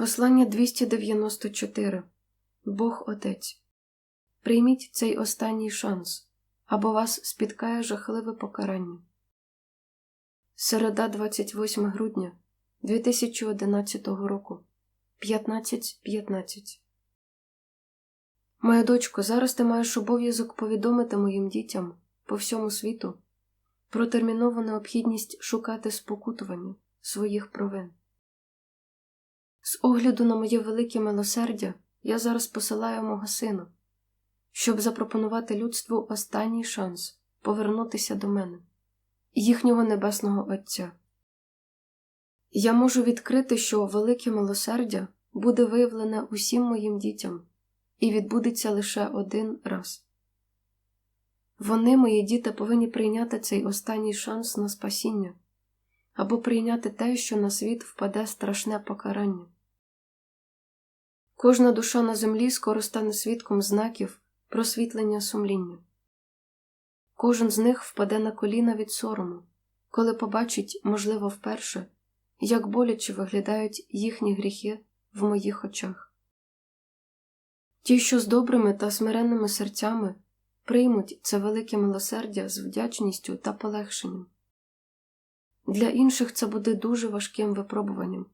Послання 294 Бог Отець. Прийміть цей останній шанс, або вас спіткає жахливе покарання. Середа 28 грудня 2011 року 15.15 Моя дочко, зараз ти маєш обов'язок повідомити моїм дітям по всьому світу про термінову необхідність шукати спокутування своїх провин. Огляду на моє велике милосердя, я зараз посилаю мого сина, щоб запропонувати людству останній шанс повернутися до мене, їхнього небесного Отця. Я можу відкрити, що велике милосердя буде виявлене усім моїм дітям і відбудеться лише один раз. Вони, мої діти, повинні прийняти цей останній шанс на спасіння або прийняти те, що на світ впаде страшне покарання. Кожна душа на землі скоро стане свідком знаків просвітлення сумління. Кожен з них впаде на коліна від сорому, коли побачить, можливо, вперше, як боляче виглядають їхні гріхи в моїх очах. Ті, що з добрими та смиренними серцями приймуть це велике милосердя з вдячністю та полегшенням. Для інших це буде дуже важким випробуванням,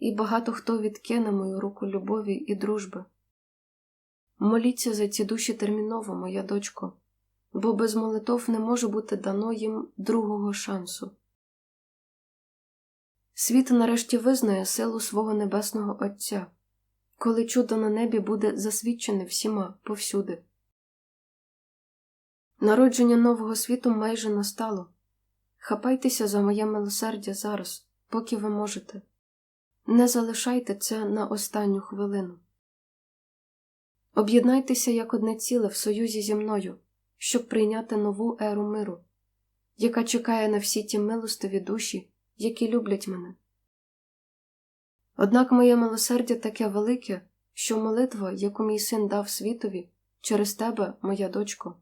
і багато хто відкине мою руку любові і дружби. Моліться за ці душі терміново, моя дочко, бо без молитов не може бути дано їм другого шансу. Світ нарешті визнає силу свого небесного Отця, коли чудо на небі буде засвідчене всіма повсюди. Народження нового світу майже настало. Хапайтеся за моє милосердя зараз, поки ви можете. Не залишайте це на останню хвилину. Об'єднайтеся як одне ціле в союзі зі мною, щоб прийняти нову еру миру, яка чекає на всі ті милостиві душі, які люблять мене. Однак моє милосердя таке велике, що молитва, яку мій син дав світові, через тебе, моя дочко,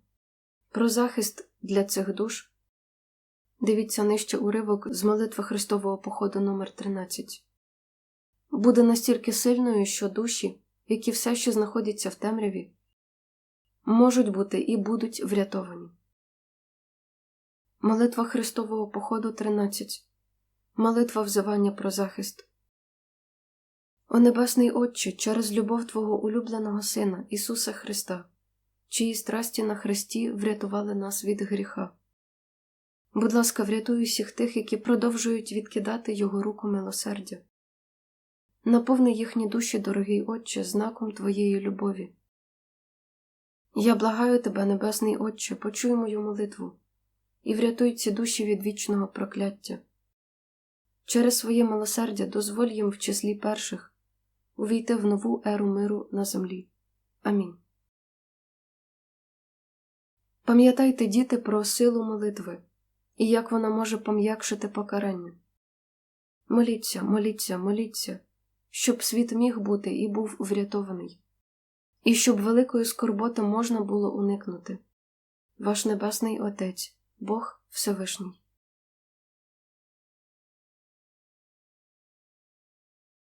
про захист для цих душ. Дивіться нижче уривок з молитви Христового походу номер 13 буде настільки сильною, що душі, які все ще знаходяться в темряві, можуть бути і будуть врятовані. Молитва Христового походу 13 Молитва взивання про захист. О Небесний Отче, через любов Твого улюбленого Сина Ісуса Христа, чиї страсті на Христі врятували нас від гріха. Будь ласка, врятуй усіх тих, які продовжують відкидати Його руку милосердя. Наповни їхні душі, дорогий Отче, знаком Твоєї любові. Я благаю Тебе, Небесний Отче, почуй мою молитву і врятуй ці душі від вічного прокляття. Через своє милосердя дозволь їм в числі перших увійти в нову еру миру на землі. Амінь. Пам'ятайте, діти, про силу молитви і як вона може пом'якшити покарання. Моліться, моліться, моліться, щоб світ міг бути і був врятований, і щоб великої скорботи можна було уникнути. Ваш Небесний Отець, Бог Всевишній.